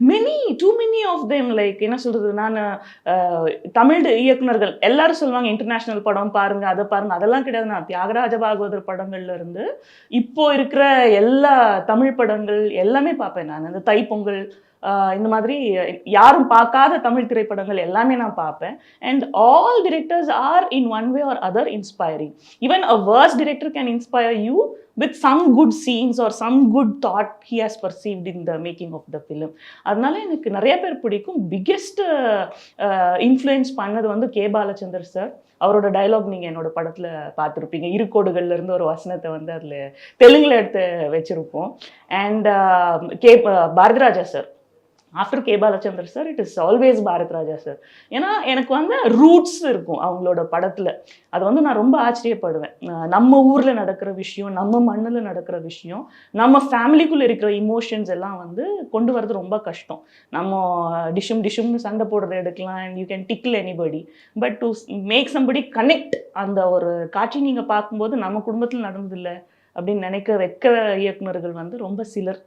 Many too many of them like என்ன சொல்றது நான் தமிழ் இயக்குனர்கள் எல்லாரும் சொல்லுவாங்க இன்டர்நேஷனல் படம் பாருங்க அதை பாருங்க. அதெல்லாம் கிடையாது. நான் தியாகராஜ பாகவதர் படங்கள்ல இருந்து இப்போ இருக்கிற எல்லா தமிழ் படங்கள் எல்லாமே பார்ப்பேன் நான். அந்த தைப்பொங்கல் இந்த மாதிரி யாரும் பார்க்காத தமிழ் திரைப்படங்கள் எல்லாமே நான் பார்ப்பேன். And all directors are in one way or other inspiring even a worse director can inspire you with some good scenes or some good thought he has perceived in the making of the film அதனால எனக்கு நிறைய பேர் பிடிக்கும். Biggest influence பண்ணது வந்து K Balachander sir அவரோட dialogue நீங்கள் என்னோட படத்தில் பார்த்துருப்பீங்க. இருக்கோடுகள்ல இருந்து ஒரு வசனத்தை வந்து அதில் தெலுங்கில் எடுத்து வச்சுருப்போம். And K Bharathiraja sir after K Balachander sir it is always Bharat Raja sir ஏன்னா எனக்கு வந்து ரூட்ஸ் இருக்கும் அவங்களோட படத்தில். அது வந்து நான் ரொம்ப ஆச்சரியப்படுவேன். நம்ம ஊரில் நடக்கிற விஷயம் நம்ம மண்ணில் நடக்கிற விஷயம் நம்ம ஃபேமிலிக்குள்ளே இருக்கிற இமோஷன்ஸ் எல்லாம் வந்து கொண்டு வரது ரொம்ப கஷ்டம். நம்ம டிஷும் டிஷும்னு சண்டை போடுறத எடுக்கலாம் and you can tickle anybody but to make somebody connect அந்த ஒரு காட்சி நீங்கள் பார்க்கும்போது நம்ம குடும்பத்தில் நடந்ததில்லை அப்படின்னு நினைக்க வைக்கிற இயக்குனர்கள் வந்து ரொம்ப சிலர்.